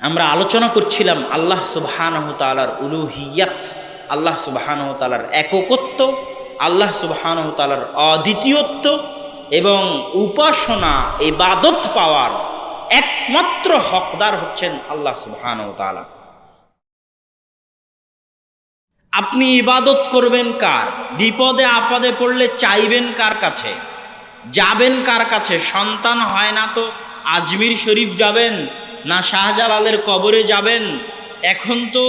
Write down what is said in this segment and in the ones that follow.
আমরা আলোচনা করছিলাম আল্লাহ সুবহানাহ উলুহিয়াত, আল্লাহ সুবহানাহ এককত্ব, আল্লাহ সুবহানাহ অদ্বিতীয়ত্ব এবং উপাসনা এবাদত পাওয়ার একমাত্র হকদার হচ্ছেন আল্লাহ সুবহানাহ আপনি ইবাদত করবেন কার? বিপদে আপদে পড়লে চাইবেন কার কাছে? যাবেন কার কাছে? সন্তান হয় না তো? আজমির শরীফ যাবেন? না শাহজালালের কবরে যাবেন। এখন তো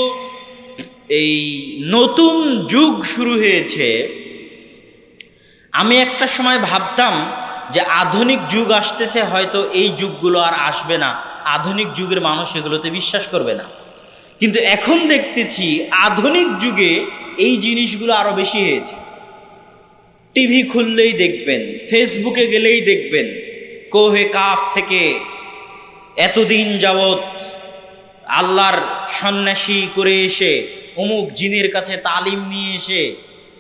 এই নতুন যুগ শুরু হয়েছে। আমি একটা সময় ভাবতাম যে আধুনিক যুগ আসতেছে, হয়তো এই যুগগুলো আর আসবে না। আধুনিক যুগের মানুষ এগুলোতে বিশ্বাস করবে না। কিন্তু এখন দেখতেছি আধুনিক যুগে এই জিনিসগুলো আরও বেশি হয়েছে। টিভি খুললেই দেখবেন, ফেসবুকে গেলেই দেখবেন, কোহে কাফ থেকে এতদিন যাবৎ আল্লাহর সন্ন্যাসী করে এসে, অমুক জিনের কাছে তালিম নিয়ে এসে,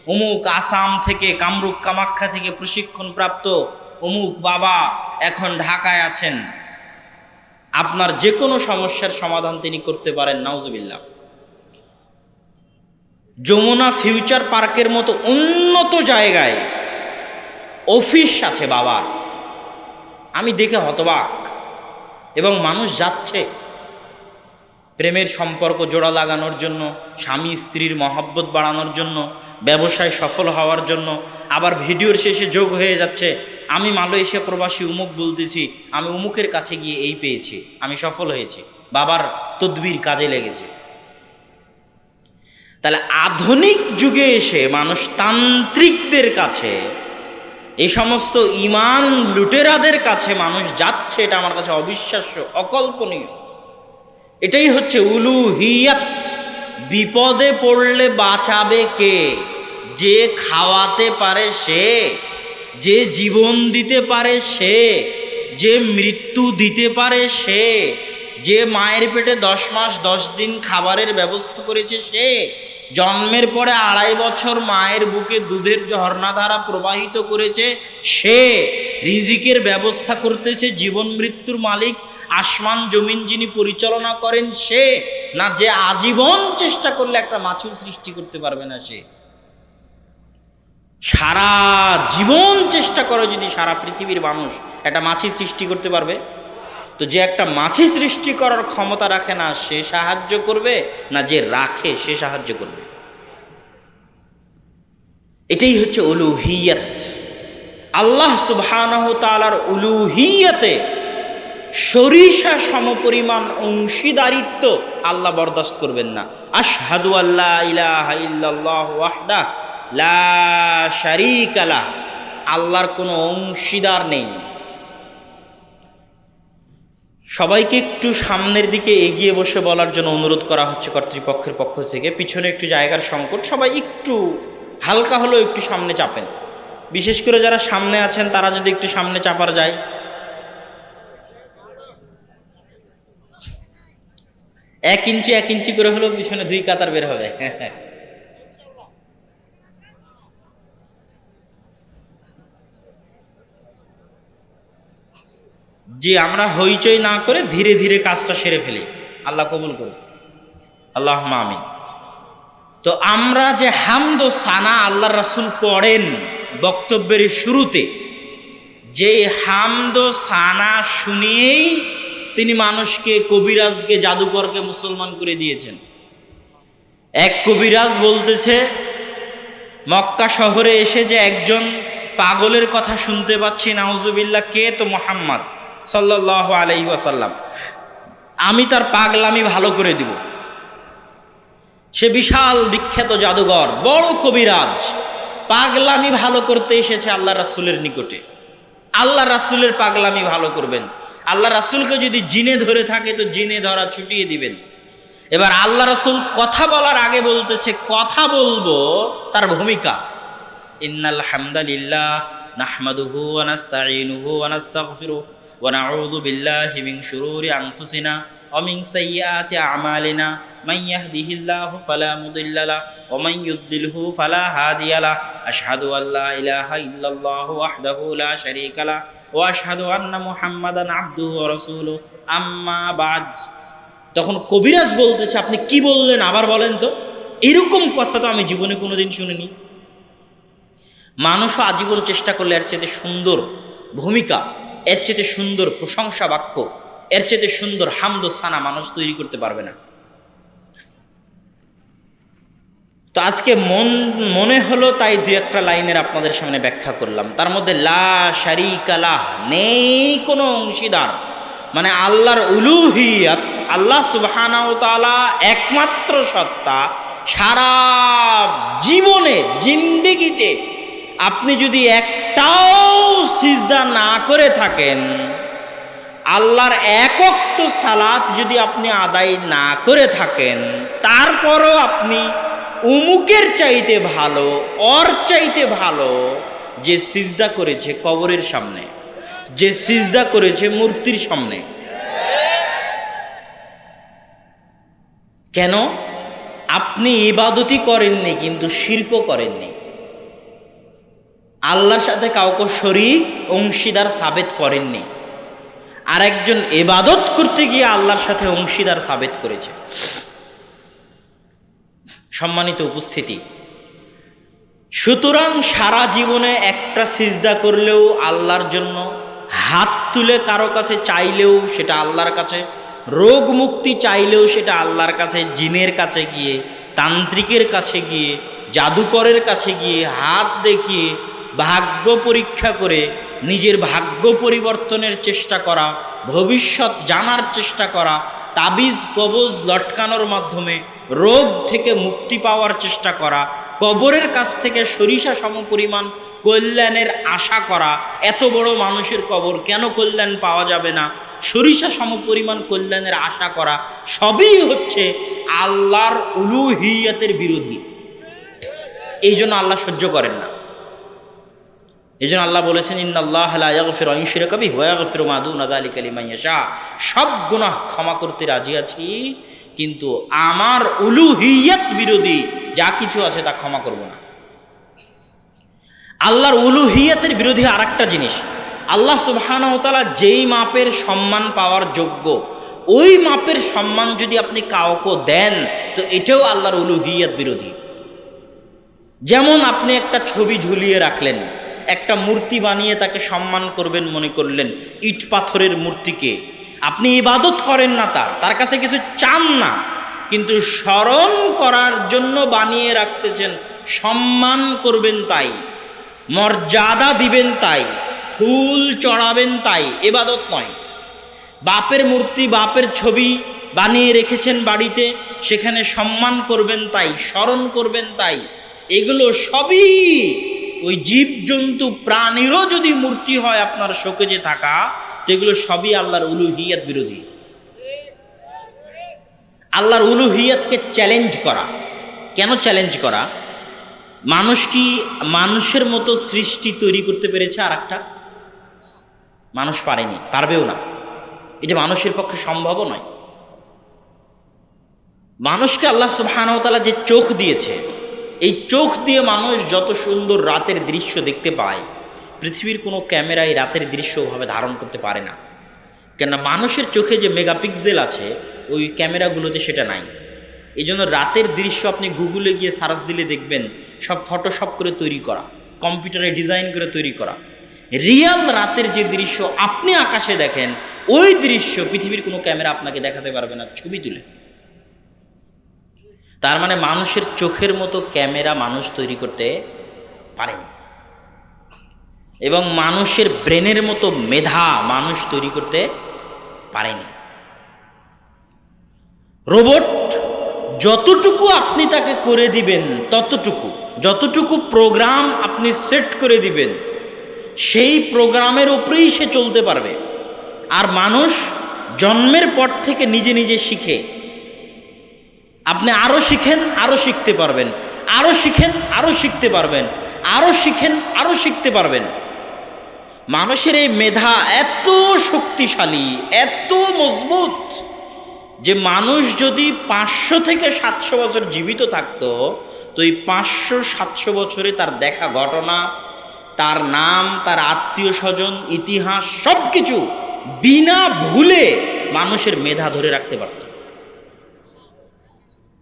অমুক আসাম থেকে কামরূপ কামাখ্যা থেকে প্রশিক্ষণ প্রাপ্ত, অমুক বাবা এখন ঢাকায় আছেন। আপনার যে কোনো সমস্যার সমাধান তিনি করতে পারেন, নাউজুবিল্লাহ। যমুনা ফিউচার পার্কের মতো উন্নত জায়গায় অফিস আছে বাবার। আমি দেখে হতবাক। এবং মানুষ যাচ্ছে প্রেমের সম্পর্ক জোড়া লাগানোর জন্য, স্বামী স্ত্রীর মহাব্বত বাড়ানোর জন্য, ব্যবসায় সফল হওয়ার জন্য। আবার ভিডিওর শেষে যোগ হয়ে যাচ্ছে, আমি মালয়েশিয়া প্রবাসী উমুক বলতেছি, আমি উমুকের কাছে গিয়ে এই পেয়েছি, আমি সফল হয়েছি, বাবার তদবির কাজে লেগেছে। তাহলে আধুনিক যুগে এসে মানুষ তান্ত্রিকদের কাছে এই সমস্ত ইমান লুটেরাদের কাছে মানুষ যাচ্ছে, এটা আমার কাছে অবিশ্বাস্য, অকল্পনীয়। এটাই হচ্ছে উলুহিয়াত। বিপদে পড়লে বাঁচাবে কে? যে খাওয়াতে পারে সে, যে জীবন দিতে পারে সে, যে মৃত্যু দিতে পারে সে, যে মায়ের পেটে দশ মাস, দশ দিন খাবারের ব্যবস্থা করেছে সে জন্মের পরে আড়াই বছর মায়ের বুকে দুধের ঝর্ণাধারা প্রবাহিত করেছে, সে রিজিকের ব্যবস্থা করতেছে, জীবন মৃত্যুর মালিক, আসমান জমিন যিনি পরিচালনা করেন, সে না যে আজীবন চেষ্টা করলে একটা মাছুর সৃষ্টি করতে পারবে না সে। সারা জীবন চেষ্টা করে যদি সারা পৃথিবীর মানুষ একটা মাছি সৃষ্টি করতে পারবে। তো যে একটা মাছি সৃষ্টি করার ক্ষমতা রাখে না, সে সাহায্য করবে? না যে রাখে, সে সাহায্য করবে? এটাই হচ্ছে উলুহিয়াত। আল্লাহ সুবহানাহু তাআলার উলুহিয়াতে সরিষা সমপরিমাণ অংশীদারিত্ব আল্লাহ বরদাস্ত করবেন না। আশহাদু আল্লাহ ইলাহা ইল্লাল্লাহ ওয়াহদা, লা শারীকা লাহ। আল্লাহর কোনো অংশীদার নেই। সবাইকে একটু সামনের দিকে এগিয়ে বসে বলার জন্য অনুরোধ করা হচ্ছে কর্তৃপক্ষের পক্ষ থেকে। পিছনে একটু জায়গার সংকট, সবাই একটু হালকা হলেও একটু সামনে চাপেন। বিশেষ করে যারা সামনে আছেন, তারা যদি একটু সামনে চাপার যায়। এক ইঞ্চি এক ইঞ্চি করে হলেও পিছনে দুই কাতার বের হবে। যে আমরা হইচই না করে ধীরে ধীরে কাজটা সেরে ফেলি। আল্লাহ কবুল করুন আল্লাহ আমি তো আমরা যে হামদ সানা আল্লাহ রাসুল পড়েন বক্তব্যের শুরুতে, যে হামদ সানা শুনিয়েই তিনি মানুষকে, কবিরাজকে, জাদুকরকে মুসলমান করে দিয়েছেন। এক কবিরাজ বলতেছে, মক্কা শহরে এসে যে একজন পাগলের কথা শুনতে পাচ্ছি, নাউজুবিল্লাহ, কে তো মোহাম্মদ? সাল্লাহ আলহি ওয়াসাল্লাম। আমি তার পাগলামি ভালো করে দিব। সে বিশাল বিখ্যাত জাদুঘর, বড় কবিরাজ। পাগলামি ভালো করতে এসেছে আল্লাহ রাসুলের নিকটে। আল্লাহ রাসুলের পাগলামি ভালো করবেন। আল্লাহ রাসুলকে যদি জিনে ধরে থাকে, তো জিনে ধরা ছুটিয়ে দিবেন। এবার আল্লাহ রাসুল কথা বলার আগে বলতেছে, কথা বলব তার ভূমিকা। ইন্নাল হামদালিল্লাহ নাহমাদুহু ওয়া নাস্তাঈনুহু ونعوذ بالله من شرور أنفسنا ومن سيئات أعمالنا من يهده الله فلا مضل له ومن يضلله فلا هادي له أشهد أن لا إله إلا الله وحده لا شريك له وأشهد أن محمدا عبده ورسوله أما بعد তখন কবিরাজ বলতেছে আপনি কি বললেন আবার বলেন তো এরকম কথা তো আমি জীবনে কোনোদিন শুনিনি মানুষও আজীবন চেষ্টা করলে এর চেয়ে সুন্দর ভূমিকা এর চেয়ে সুন্দর প্রশংসা বাক্য, এর চেয়ে সুন্দর হামদ সানা মানুষ তৈরি করতে পারবে না। তো আজকে মন, মনে হলো তাই দু একটা লাইনের আপনাদের সামনে ব্যাখ্যা করলাম। তার মধ্যে লা শারিকালাহ নেই কোনো অংশীদার। মানে আল্লাহর উলুহিয়াত, আল্লাহ তাআলা একমাত্র সত্তা সারা জীবনে, জিন্দেগিতে আপনি যদি একটাও সিজদা না করে থাকেন, আল্লাহর একক্ত সালাত যদি আপনি আদায় না করে থাকেন, তারপরও আপনি উমুকের চাইতে ভালো অর চাইতে ভালো যে সিজদা করেছে কবরের সামনে, যে সিজদা করেছে মূর্তির সামনে। কেন? আপনি ইবাদতই করেননি, কিন্তু শিল্প করেননি। আল্লাহর সাথে কাউকে শরিক, অংশীদার সাবেত করেননি। আর একজন এবাদত করতে গিয়ে আল্লাহর সাথে অংশীদার সাবেত করেছে। সম্মানিত উপস্থিতি, সুতরাং সারা জীবনে একটা সিজদা করলেও আল্লাহর জন্য হাত তুলে কারও কাছে চাইলেও সেটা আল্লাহর কাছে, রোগ মুক্তি চাইলেও সেটা আল্লাহর কাছে, জিনের কাছে গিয়ে, তান্ত্রিকের কাছে গিয়ে, জাদুকরের কাছে গিয়ে হাত দেখিয়ে ভাগ্য পরীক্ষা করে নিজের ভাগ্য পরিবর্তনের চেষ্টা করা, ভবিষ্যৎ জানার চেষ্টা করা, তাবিজ কবজ লটকানোর মাধ্যমে রোগ থেকে মুক্তি পাওয়ার চেষ্টা করা, কবরের কাছ থেকে সরিষা সমপরিমাণ কল্যাণের আশা করা, এত বড় মানুষের কবর কেন কল্যাণ পাওয়া যাবে না? সরিষা সমপরিমাণ কল্যাণের আশা করা সবই হচ্ছে আল্লাহর উলুহিয়াতের বিরোধী। এই জন্য আল্লাহ সহ্য করেন না। এই জন্য আল্লাহ বলেছেন কবি হয়াগফির মাদুন আলী কালিমাইয়াশা সব গুনাহ ক্ষমা করতে রাজি আছি, কিন্তু আমার উলুহিয়াত বিরোধী যা কিছু আছে তা ক্ষমা করব না। আল্লাহর উলুহিয়াতের বিরোধী আর একটা জিনিস। আল্লাহ সুবাহানতালা যেই মাপের সম্মান পাওয়ার যোগ্য, ওই মাপের সম্মান যদি আপনি কাউকে দেন, তো এটাও আল্লাহর উলুহিয়াত বিরোধী। যেমন আপনি একটা ছবি ঝুলিয়ে রাখলেন একটা মূর্তি বানিয়ে তাকে সম্মান করবেন মনে করলেন, ইট পাথরের মূর্তিকে। আপনি ইবাদত করেন না তার তার কাছে কিছু চান না। কিন্তু স্মরণ করার জন্য বানিয়ে রাখতেছেন, সম্মান করবেন তাই, মর্যাদা দিবেন তাই, ফুল চড়াবেন তাই এবাদত নয়। বাপের মূর্তি, বাপের ছবি বানিয়ে রেখেছেন বাড়িতে, সেখানে সম্মান করবেন তাই, স্মরণ করবেন তাই, এগুলো সবই ওই জীবজন্তু প্রাণীরও যদি মূর্তি হয় আপনার শোকেজে থাকা, তো এগুলো সবই আল্লাহর উলুহিয়াত বিরোধী। আল্লাহর উলুহিয়াতকে চ্যালেঞ্জ করা। কেন চ্যালেঞ্জ করা? মানুষ কি মানুষের মতো সৃষ্টি তৈরি করতে পেরেছে আর একটা মানুষ পারেনি, পারবেও না। এটা মানুষের পক্ষে সম্ভবও নয়। মানুষকে আল্লাহ সুবাহানতালা যে চোখ দিয়েছে এই চোখ দিয়ে মানুষ যত সুন্দর রাতের দৃশ্য দেখতে পায়, পৃথিবীর কোনো ক্যামেরায় রাতের দৃশ্য ওভাবে ধারণ করতে পারে না। কেননা মানুষের চোখে যে মেগাপিক্সেল আছে, ওই ক্যামেরাগুলোতে সেটা নাই। এই জন্য রাতের দৃশ্য আপনি গুগলে গিয়ে সার্চ দিলে দেখবেন, সব ফটোশপ করে তৈরি করা, কম্পিউটারে ডিজাইন করে তৈরি করা। রিয়াল রাতের যে দৃশ্য আপনি আকাশে দেখেন, ওই দৃশ্য পৃথিবীর কোনো ক্যামেরা আপনাকে দেখাতে পারবে না ছবি তুলে। তার মানে মানুষের চোখের মতো ক্যামেরা মানুষ তৈরি করতে পারেনি। এবং মানুষের ব্রেনের মতো মেধা মানুষ তৈরি করতে পারেনি। রোবট যতটুকু আপনি তাকে করে দিবেন, ততটুকু, যতটুকু প্রোগ্রাম আপনি সেট করে দিবেন, সেই প্রোগ্রামের উপরেই সে চলতে পারবে। আর মানুষ জন্মের পর থেকে নিজে নিজে শিখে আপনি আরও শিখেন আরও শিখতে পারবেন। আরও শিখেন আরও শিখতে পারবেন। আরও শিখেন আরও শিখতে পারবেন। মানুষের এই মেধা এত শক্তিশালী, এত মজবুত যে মানুষ যদি পাঁচশো থেকে সাতশো বছর জীবিত থাকতো, তো এই পাঁচশো সাতশো বছরে তার দেখা ঘটনা, তার নাম, তার আত্মীয় স্বজন, ইতিহাস সব কিছু বিনা ভুলে মানুষের মেধা ধরে রাখতে পারত।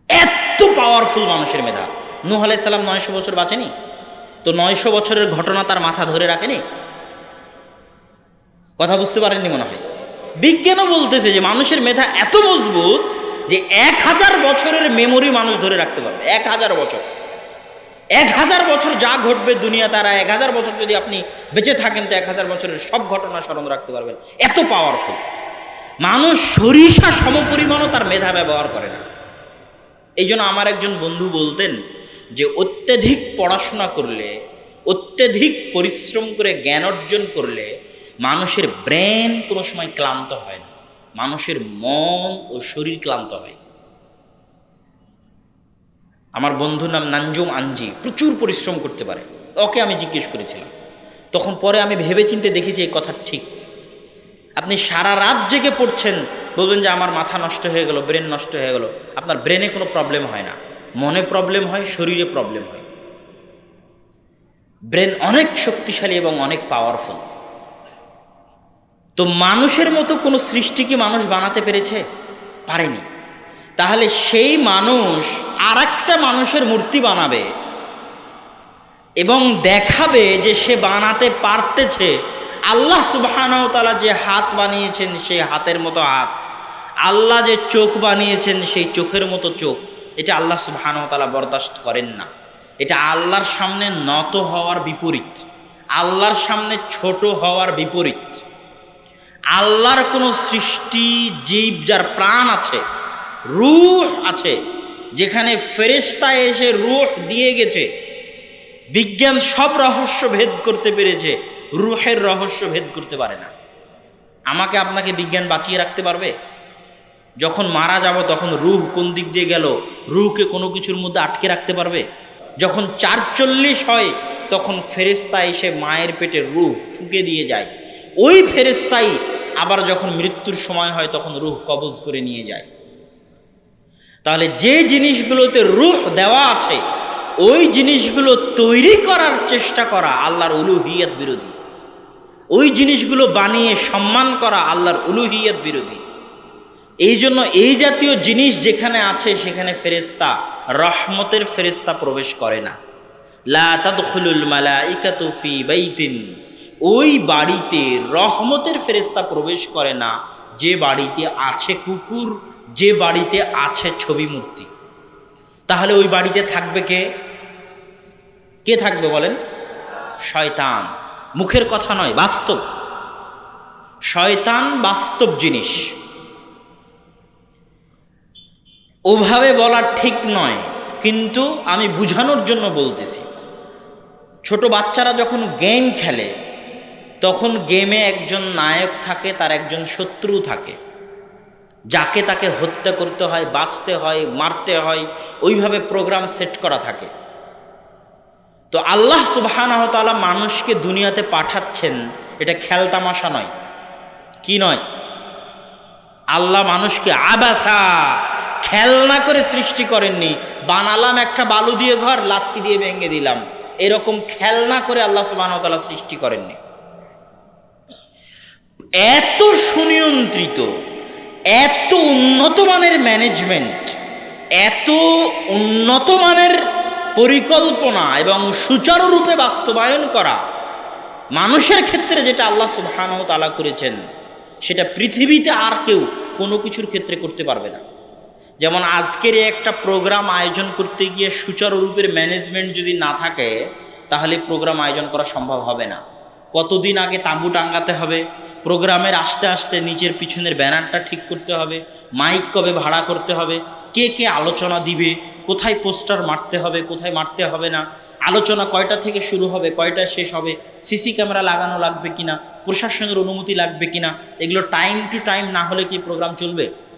এত পাওয়ারফুল মানুষের মেধা। নূহ আলাইসাল্লাম নয়শো বছর বাঁচেনি? তো নয়শো বছরের ঘটনা তার মাথা ধরে রাখেনি? কথা বুঝতে পারেননি মনে হয়। বিজ্ঞানও বলতেছে যে মানুষের মেধা এত মজবুত যে এক হাজার বছরের মেমোরি মানুষ ধরে রাখতে পারবে। এক হাজার বছর। এক হাজার বছর যা ঘটবে দুনিয়া তারা এক হাজার বছর যদি আপনি বেঁচে থাকেন, তো এক হাজার বছরের সব ঘটনা স্মরণ রাখতে পারবেন। এত পাওয়ারফুল মানুষ সরিষা সমপরিমাণও তার মেধা ব্যবহার করে না। এই জন্য আমার একজন বন্ধু বলতেন যে অত্যধিক পড়াশোনা করলে, অত্যধিক পরিশ্রম করে জ্ঞান অর্জন করলে মানুষের ব্রেন কোনো সময় ক্লান্ত হয় না। মানুষের মন ও শরীর ক্লান্ত হয়। আমার বন্ধুর নাম নানজুম আঞ্জি প্রচুর পরিশ্রম করতে পারে। ওকে আমি জিজ্ঞেস করেছিলাম। তখন পরে আমি ভেবে চিনতে দেখেছি এই কথা ঠিক। আপনি সারা রাত জেগে পড়ছেন বলবেন যে আমার মাথা নষ্ট হয়ে গেল ব্রেন নষ্ট হয়ে গেল। আপনার ব্রেনে কোনো প্রবলেম হয় না। মনে প্রবলেম হয়, শরীরে প্রবলেম হয়। ব্রেন অনেক শক্তিশালী এবং অনেক পাওয়ারফুল তো মানুষের মতো কোনো সৃষ্টি কি মানুষ বানাতে পেরেছে? পারেনি। তাহলে সেই মানুষ আর মানুষের মূর্তি বানাবে এবং দেখাবে যে সে বানাতে পারতেছে। আল্লাহ সুবাহানতালা যে হাত বানিয়েছেন সেই হাতের মতো হাত। আল্লাহ যে চোখ বানিয়েছেন, সেই চোখের মতো চোখ। এটা আল্লাহ সুবাহানতালা বরদাস্ত করেন না। এটা আল্লাহর সামনে নত হওয়ার বিপরীত। আল্লাহর সামনে ছোট হওয়ার বিপরীত। আল্লাহর কোনো সৃষ্টি জীব যার প্রাণ আছে, রুহ আছে, যেখানে ফেরেস্তা এসে রুহ দিয়ে গেছে, বিজ্ঞান সব রহস্য ভেদ করতে পেরেছে, রুহের রহস্য ভেদ করতে পারে না। আমাকে আপনাকে বিজ্ঞান বাঁচিয়ে রাখতে পারবে? যখন মারা যাব তখন রুহ কোন দিক দিয়ে গেল? রুহকে কোনো কিছুর মধ্যে আটকে রাখতে পারবে? যখন চারচল্লিশ হয়, তখন ফেরেস্তা এসে মায়ের পেটে রুহ ফুঁকে দিয়ে যায়। ওই ফেরেস্তাই আবার যখন মৃত্যুর সময় হয়, তখন রুহ কবজ করে নিয়ে যায়। তাহলে যে জিনিসগুলোতে রুহ দেওয়া আছে, ওই জিনিসগুলো তৈরি করার চেষ্টা করা আল্লাহর উলুহিয়াত বিরোধী। ওই জিনিসগুলো বানিয়ে সম্মান করা আল্লাহর উলুহিয়াত বিরোধী। এই জন্য এই জাতীয় জিনিস যেখানে আছে, সেখানে ফেরেস্তা রহমতের ফেরেস্তা প্রবেশ করে না। লা তাদখুলুল মালাইকাতু ফি বাইতিন। ওই বাড়িতে রহমতের ফেরেস্তা প্রবেশ করে না। যে বাড়িতে আছে কুকুর, যে বাড়িতে আছে ছবি মূর্তি। তাহলে ওই বাড়িতে থাকবে কে? কে থাকবে বলেন? শয়তান। মুখের কথা নয়, বাস্তব। শয়তান বাস্তব জিনিস। ওভাবে বলা ঠিক নয়, কিন্তু আমি বুঝানোর জন্য বলতেছি। ছোট বাচ্চারা যখন গেম খেলে, তখন গেমে একজন নায়ক থাকে, তার একজন শত্রু থাকে। যাকে তাকে হত্যা করতে হয়, বাঁচতে হয়, মারতে হয়, ওইভাবে প্রোগ্রাম সেট করা থাকে। তো আল্লাহ সুবাহানহতালা মানুষকে দুনিয়াতে পাঠাচ্ছেন, এটা খেলতামাশা নয়। কি নয়? আল্লাহ মানুষকে আবাসা খেলনা করে সৃষ্টি করেননি। বানালাম একটা বালু দিয়ে ঘর, লাথি দিয়ে ভেঙে দিলাম। এরকম খেলনা করে আল্লাহ সুবাহতালা সৃষ্টি করেননি। এত সুনিয়ন্ত্রিত, এত উন্নত মানের ম্যানেজমেন্ট, এত উন্নত মানের পরিকল্পনা এবং সুচারুরূপে বাস্তবায়ন করা মানুষের ক্ষেত্রে যেটা আল্লাহ সুবাহান তালা করেছেন, সেটা পৃথিবীতে আর কেউ কোনো কিছুর ক্ষেত্রে করতে পারবে না। যেমন আজকের একটা প্রোগ্রাম আয়োজন করতে গিয়ে সুচারুরূপের ম্যানেজমেন্ট যদি না থাকে, তাহলে প্রোগ্রাম আয়োজন করা সম্ভব হবে না। কতদিন আগে তাঁবু টাঙ্গাতে হবে, প্রোগ্রামের আস্তে আস্তে নিচের পিছনের ব্যানারটা ঠিক করতে হবে, মাইক কবে ভাড়া করতে হবে, কে কে আলোচনা দিবে, কোথায় পোস্টার মারতে হবে, কোথায় মারতে হবে না, আলোচনা কয়টা থেকে শুরু হবে, কয়টা শেষ হবে, সিসি ক্যামেরা লাগানো লাগবে কিনা, প্রশাসনের অনুমতি লাগবে কিনা, এগুলো টাইম টু টাইম না হলে কি প্রোগ্রাম চলবে?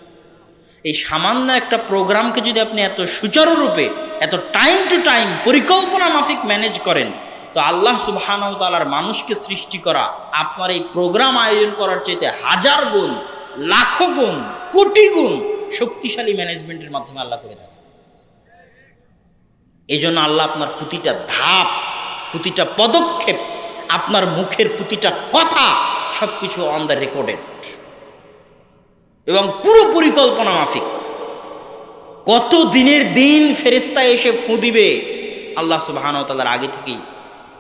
এই সামান্য একটা প্রোগ্রামকে যদি আপনি এত সুচারুরূপে, এত টাইম টু টাইম পরিকল্পনা মাফিক ম্যানেজ করেন, তো আল্লাহ সুবাহানাউ তালার মানুষকে সৃষ্টি করা, আপনার এই প্রোগ্রাম আয়োজন করার চাইতে হাজার গুণ, লাখো গুণ, কোটি গুণ শক্তিশালী ম্যানেজমেন্টের মাধ্যমে আল্লাহ করে থাকে। এই জন্য আল্লাহ আপনার প্রতিটা ধাপ, প্রতিটা পদক্ষেপ, আপনার মুখের প্রতিটা কথা সব কিছু অন দ্য রেকর্ডেড এবং পুরো পরিকল্পনা মাফিক। কত দিনের দিন ফেরিস্তা এসে ফু দিবে, আল্লাহ সুবাহানতালার আগে থেকেই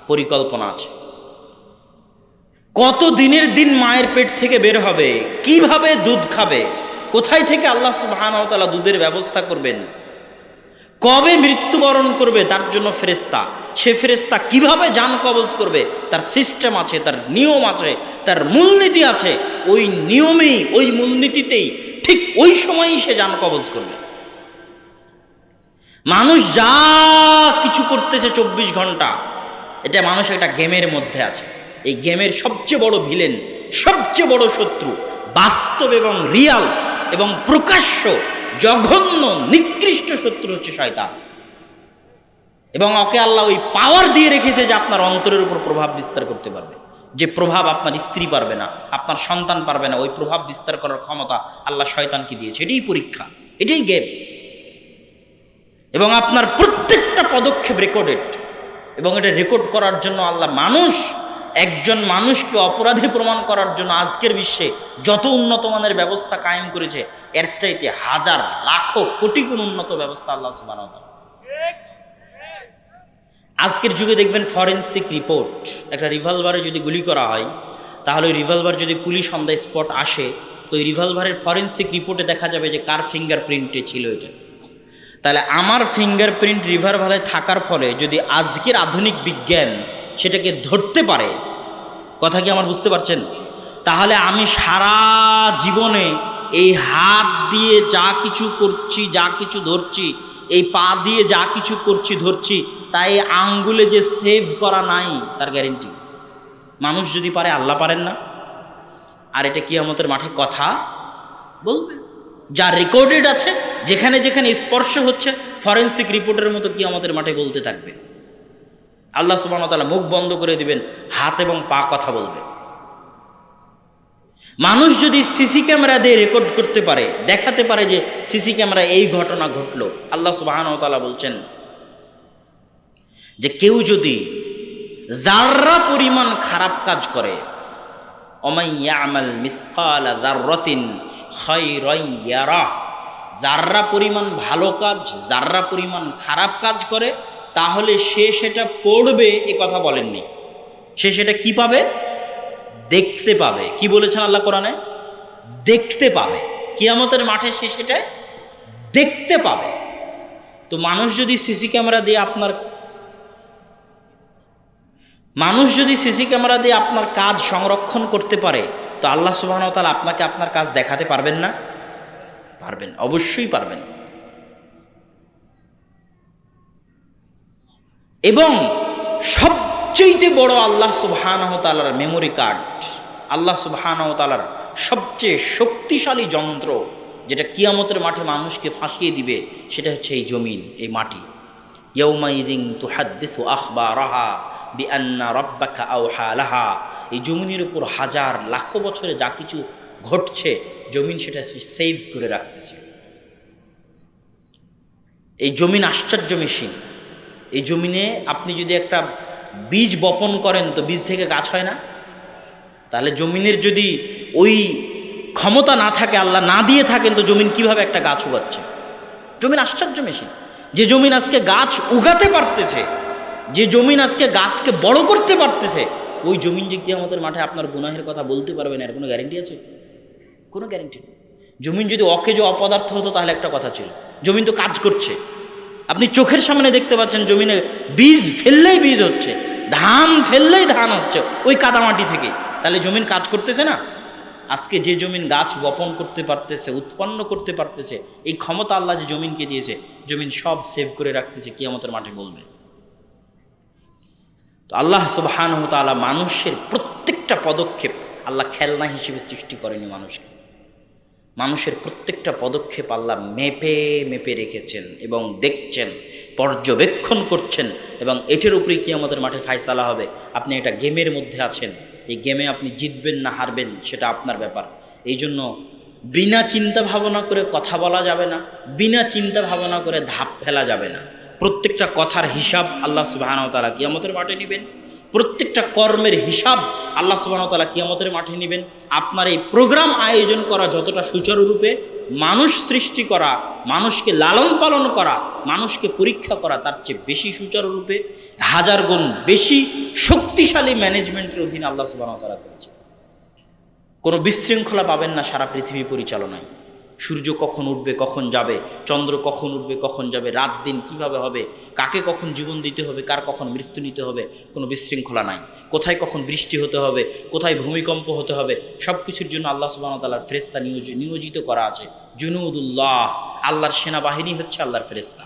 পরিকল্পনা আছে। কত দিনের দিন মায়ের পেট থেকে বের হবে, কীভাবে দুধ খাবে, কোথায় থেকে আল্লাহ সুবাহান তালা দুধের ব্যবস্থা করবেন কবে মৃত্যুবরণ করবে তার জন্য ফেরেস্তা সে ফেরেস্তা কীভাবে যান কবজ করবে? তার সিস্টেম আছে, তার নিয়ম আছে, তার মূলনীতি আছে। ওই নিয়মেই, ওই মূলনীতিতেই ঠিক ওই সময়ই সে যান কবজ করবে। মানুষ যা কিছু করতেছে চব্বিশ ঘণ্টা, এটা মানুষ একটা গেমের মধ্যে আছে। এই গেমের সবচেয়ে বড় ভিলেন, সবচেয়ে বড় শত্রু বাস্তব এবং রিয়াল এবং প্রকাশ্য জঘন্য, নিকৃষ্ট শত্রু হচ্ছে শয়তান। এবং ওকে আল্লাহ ওই পাওয়ার দিয়ে রেখেছে যে আপনার অন্তরের উপর প্রভাব বিস্তার করতে পারবে। যে প্রভাব আপনার স্ত্রী পারবে না, আপনার সন্তান পারবে না, ওই প্রভাব বিস্তার করার ক্ষমতা আল্লাহ শয়তানকে দিয়েছে। এটাই পরীক্ষা, এটাই গেম এবং আপনার প্রত্যেকটা পদক্ষেপ রেকর্ডেড এবং এটা রেকর্ড করার জন্য আল্লাহ মানুষ একজন মানুষকে অপরাধী প্রমাণ করার জন্য আজকের বিশ্বে যত উন্নত মানের ব্যবস্থা কায়েম করেছে, এর চাইতে হাজার, লাখো, কোটি গুণ উন্নত ব্যবস্থা আল্লাহ সুবাহ আজকের যুগে দেখবেন ফরেন্সিক রিপোর্ট একটা রিভলভারে যদি গুলি করা হয়, তাহলে ওই রিভলভার যদি পুলিশ অন দ্য স্পট আসে, তো ওই রিভলভারের ফরেন্সিক রিপোর্টে দেখা যাবে যে কার ফিঙ্গারপ্রিন্টে ছিল এটা। তাহলে আমার ফিঙ্গারপ্রিন্ট রিভলভারে থাকার ফলে যদি আজকের আধুনিক বিজ্ঞান সেটাকে ধরতে পারে। কথা কি আমার বুঝতে পারছেন? তাহলে আমি সারা জীবনে এই হাত দিয়ে যা কিছু করছি, যা কিছু ধরছি, এই পা দিয়ে যা কিছু করছি, ধরছি, তাই আঙ্গুলে যে সেভ করা নাই, তার গ্যারেন্টি মানুষ যদি পারে, আল্লাহ পারেন না। আর এটা কিয়ামতের মাঠে কথা বলবে। যা রেকর্ডেড আছে, যেখানে যেখানে স্পর্শ হচ্ছে ফরেন্সিক রিপোর্টের মতো কিয়ামতের মাঠে বলতে থাকবে। আল্লাহ সুবাহ তালা মুখ বন্ধ করে দিবেন, হাত এবং পা কথা বলবে। মানুষ যদি সিসি ক্যামেরা দিয়ে রেকর্ড করতে পারে, দেখাতে পারে যে সিসি ক্যামেরা এই ঘটনা ঘটলো, আল্লাহ সুবাহান তালা বলছেন যে কেউ যদি যার্রা পরিমাণ খারাপ কাজ করে অমাইয়ামাল মিসকাল জাররতিন খৈরয়ারা যার্রা পরিমাণ ভালো কাজ, যাররা পরিমাণ খারাপ কাজ করে, তাহলে সে সেটা পড়বে, এ কথা বলেননি। সে সেটা কি পাবে? দেখতে পাবে। কি বলেছেন আল্লাহ কোরআনে? দেখতে পাবে। কিয়ামতের মাঠে সে সেটা দেখতে পাবে। তো মানুষ যদি সিসি ক্যামেরা দিয়ে আপনার মানুষ যদি সিসি ক্যামেরা দিয়ে আপনার কাজ সংরক্ষণ করতে পারে, তো আল্লাহ সুবাহ তালা আপনাকে আপনার কাজ দেখাতে পারবেন না। পারবেন, অবশ্যই পারবেন। এবং সবচেয়ে বড় আল্লাহ সুবহানাহ তালার মেমোরি কার্ড আল্লাহ সুবহানাহ তালার সবচেয়ে শক্তিশালী যন্ত্র যেটা কিয়ামতের মাঠে মানুষকে ফাঁসিয়ে দিবে, সেটা হচ্ছে এই জমিন, এই মাটি। ইয়ৌমাইদিন তুহাদ্দিসু আখবারাহা বিআন্না রব্বাকা আওহা লাহা। এই জমিনের উপর হাজার, লাখো বছরে যা কিছু ঘটছে জমিন সেটা সেভ করে রাখতেছে। এই জমিন আশ্চর্য মেশিন এই জমিনে আপনি যদি একটা বীজ বপন করেন, তো বীজ থেকে গাছ হয় না? তাহলে জমিনের যদি ওই ক্ষমতা না থাকে, আল্লাহ না দিয়ে থাকেন, তো জমিন কীভাবে একটা গাছ উগাচ্ছে? জমিন আশ্চর্য মেশিন যে জমিন আজকে গাছ উগাতে পারতেছে, যে জমিন আজকে গাছকে বড় করতে পারতেছে, ওই জমিন যে দিয়ে আমাদের মাঠে আপনার গুনাহের কথা বলতে পারবেন এর কোনো গ্যারেন্টি আছে? কোনো গ্যারেন্টি নেই। জমিন যদি অকেজ অপদার্থ হতো, তাহলে একটা কথা ছিল, জমিন তো কাজ করছে। আপনি চোখের সামনে দেখতে পাচ্ছেন জমিনে বীজ ফেললেই বীজ হচ্ছে, ধান ফেললেই ধান হচ্ছে, ওই কাদামাটি থেকে। তাহলে জমিন কাজ করতেছে না? আজকে যে জমিন গাছ বপন করতে পারতেছে, উৎপন্ন করতে পারতেছে, এই ক্ষমতা আল্লাহ যে জমিনকে দিয়েছে, জমিন সব সেভ করে রাখতেছে, কিয়ামতের মাঠে বলবে। তো আল্লাহ সুবহান তালা মানুষের প্রত্যেকটা পদক্ষেপ আল্লাহ খেলনা হিসেবে সৃষ্টি করেনি মানুষকে। মানুষের প্রত্যেকটা পদক্ষেপ আল্লাহ মেপে মেপে রেখেছেন এবং দেখছেন, পর্যবেক্ষণ করছেন এবং এটার উপরেই কি আমাদের মাঠে ফায়সালা হবে। আপনি একটা গেমের মধ্যে আছেন। এই গেমে আপনি জিতবেন না হারবেন সেটা আপনার ব্যাপার। এই জন্য বিনা চিন্তা ভাবনা করে কথা বলা যাবে না, বিনা চিন্তা ভাবনা করে ধাপ ফেলা যাবে না। প্রত্যেকটা কথার হিসাব আল্লাহ সুবাহ কি আমাদের মাঠে নেবেন। প্রত্যেকটা কর্মের হিসাব আল্লাহ সুবাহ তালা কিয়ামতের মাঠে নেবেন। আপনার এই প্রোগ্রাম আয়োজন করা যতটা সুচারুরূপে, মানুষ সৃষ্টি করা, মানুষকে লালন পালন করা, মানুষকে পরীক্ষা করা তার চেয়ে বেশি সুচারুরূপে, হাজার গুণ বেশি শক্তিশালী ম্যানেজমেন্টের অধীনে আল্লাহ সুবাহ তারা করেছে কোনো বিশৃঙ্খলা পাবেন না সারা পৃথিবী পরিচালনায়। সূর্য কখন উঠবে, কখন যাবে, চন্দ্র কখন উঠবে, কখন যাবে, রাত দিন কীভাবে হবে, কাকে কখন জীবন দিতে হবে, কার কখন মৃত্যু নিতে হবে, কোনো বিশৃঙ্খলা নাই। কোথায় কখন বৃষ্টি হতে হবে, কোথায় ভূমিকম্প হতে হবে সব কিছুর জন্য আল্লাহ সুবাহ তাল্লাহর ফেরেস্তা নিয়োজিত করা আছে। জুনুদুল্লাহ, আল্লাহর সেনাবাহিনী হচ্ছে আল্লাহর ফেরেস্তা